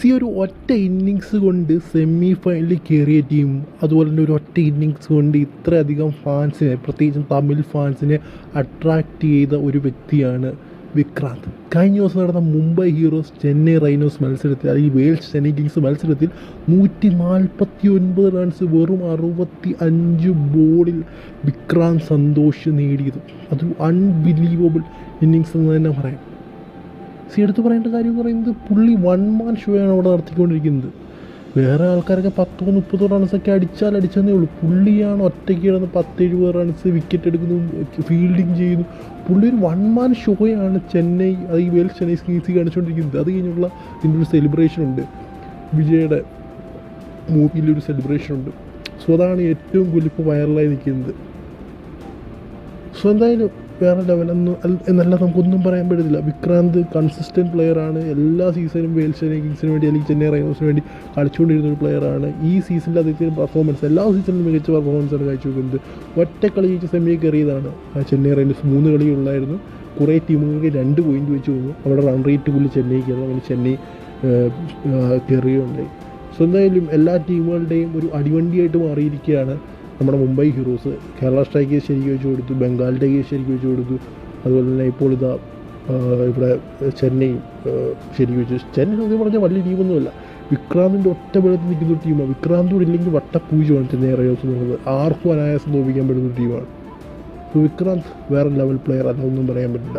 C ഒരു ഒറ്റ innings കൊണ്ട് സെമി ഫൈനലിൽ കയറിയ ടീം അതുപോലെ തന്നെ ഒരു ഒറ്റ ഇന്നിങ്സ് കൊണ്ട് ഇത്രയധികം ഫാൻസിനെ പ്രത്യേകിച്ചും തമിഴ് ഫാൻസിനെ അട്രാക്റ്റ് ചെയ്ത ഒരു വ്യക്തിയാണ് വിക്രാന്ത്. കഴിഞ്ഞ ദിവസം നടന്ന മുംബൈ ഹീറോസ് ചെന്നൈ റൈനോസ് മത്സരത്തിൽ അല്ലെങ്കിൽ വേൾഡ് ചെന്നൈ കിങ്സ് മത്സരത്തിൽ നൂറ്റി നാൽപ്പത്തി ഒൻപത് റൺസ് വെറും അറുപത്തി അഞ്ച് ബോളിൽ വിക്രാന്ത് സന്തോഷ് നേടിയത്. അത് അൺബിലീവബിൾ ഇന്നിങ്സ് എന്ന് തന്നെ പറയാം. സി എടുത്ത് പറയേണ്ട കാര്യം എന്ന് പറയുന്നത് പുള്ളി വൺ മാൻ ഷോയാണ് അവിടെ നടത്തിക്കൊണ്ടിരിക്കുന്നത്. വേറെ ആൾക്കാരൊക്കെ പത്തോ മുപ്പതോ റൺസൊക്കെ അടിച്ചാൽ അടിച്ചെന്നേ ഉള്ളൂ. പുള്ളിയാണ് ഒറ്റയ്ക്ക് കിടന്ന് പത്ത് എഴുപത് റൺസ് വിക്കറ്റ് എടുക്കുന്നു ഫീൽഡിങ് ചെയ്യുന്നു. പുള്ളി ഒരു വൺ മാൻ ഷോയാണ് ചെന്നൈ അത് ഈ വേൾഡ് ചെന്നൈ സ്കീസ് കാണിച്ചുകൊണ്ടിരിക്കുന്നത്. അത് കഴിഞ്ഞുള്ള ഇതിന്റെ ഒരു സെലിബ്രേഷൻ ഉണ്ട്. വിജയുടെ മൂവിയിലൊരു സെലിബ്രേഷൻ ഉണ്ട്. സോ അതാണ് ഏറ്റവും കൂടുതൽ ഇപ്പോൾ വൈറലായി നിൽക്കുന്നത്. സോ എന്തായാലും വേറെ ലെവലൊന്നും എന്നല്ല നമുക്കൊന്നും പറയാൻ പറ്റത്തില്ല. വിക്രാന്ത് കൺസിസ്റ്റന്റ് പ്ലെയറാണ് എല്ലാ സീസണും ചെന്നൈ കിങ്സിന് വേണ്ടി അല്ലെങ്കിൽ ചെന്നൈ റൈവേഴ്സിന് വേണ്ടി കളിച്ചുകൊണ്ടിരുന്ന ഒരു പ്ലെയറാണ് ഈ സീസണിൽ അദ്ദേഹത്തിന് പെർഫോമൻസ് എല്ലാ സീസണിലും മികച്ച പെർഫോമൻസാണ് കാഴ്ചവെക്കുന്നത് ഒറ്റ കളി ജയിച്ച് സെമിയിൽ കയറിയതാണ്. ചെന്നൈ റൈവേഴ്സ് മൂന്ന് കളിയുള്ളായിരുന്നു കുറേ ടീമുകൾക്ക് രണ്ട് പോയിന്റ് വെച്ച് പോകുന്നു അവിടെ റൺ റേറ്റ് പുള്ളി ചെന്നൈക്ക് അങ്ങനെ ചെന്നൈ കയറിയുണ്ടായി സോ എന്തായാലും എല്ലാ ടീമുകളുടെയും ഒരു അടിവണ്ടിയായിട്ട് മാറിയിരിക്കുകയാണ്. നമ്മുടെ മുംബൈ ഹീറോസ് കേരള സ്ട്രൈക്കേഴ്സ് ശരിക്കും വെച്ച് കൊടുത്തു ബംഗാൾ ടൈഗേഴ്സ് ശരിക്കും വെച്ച് കൊടുത്തു. അതുപോലെ തന്നെ ഇപ്പോൾ ഇതാ ഇവിടെ ചെന്നൈ ശരിക്കും വെച്ചു ചെന്നൈ സത്യം പറഞ്ഞാൽ വലിയ ടീമൊന്നുമല്ല. വിക്രാന്തിന്റെ ഒറ്റ ബലത്തിൽ നിൽക്കുന്ന ഒരു ടീമാണ്. വിക്രാന്തോട് ഇല്ലെങ്കിൽ വട്ടപ്പൂജമാണ് ചെന്നൈ റയോസ് എന്നുള്ളത് ആർക്കും അനായാസം തോപ്പിക്കാൻ പറ്റുന്ന ഒരു ടീമാണ്. ഇപ്പോൾ വിക്രാന്ത് വേറെ ലെവൽ പ്ലെയർ അല്ല ഒന്നും പറയാൻ പറ്റില്ല.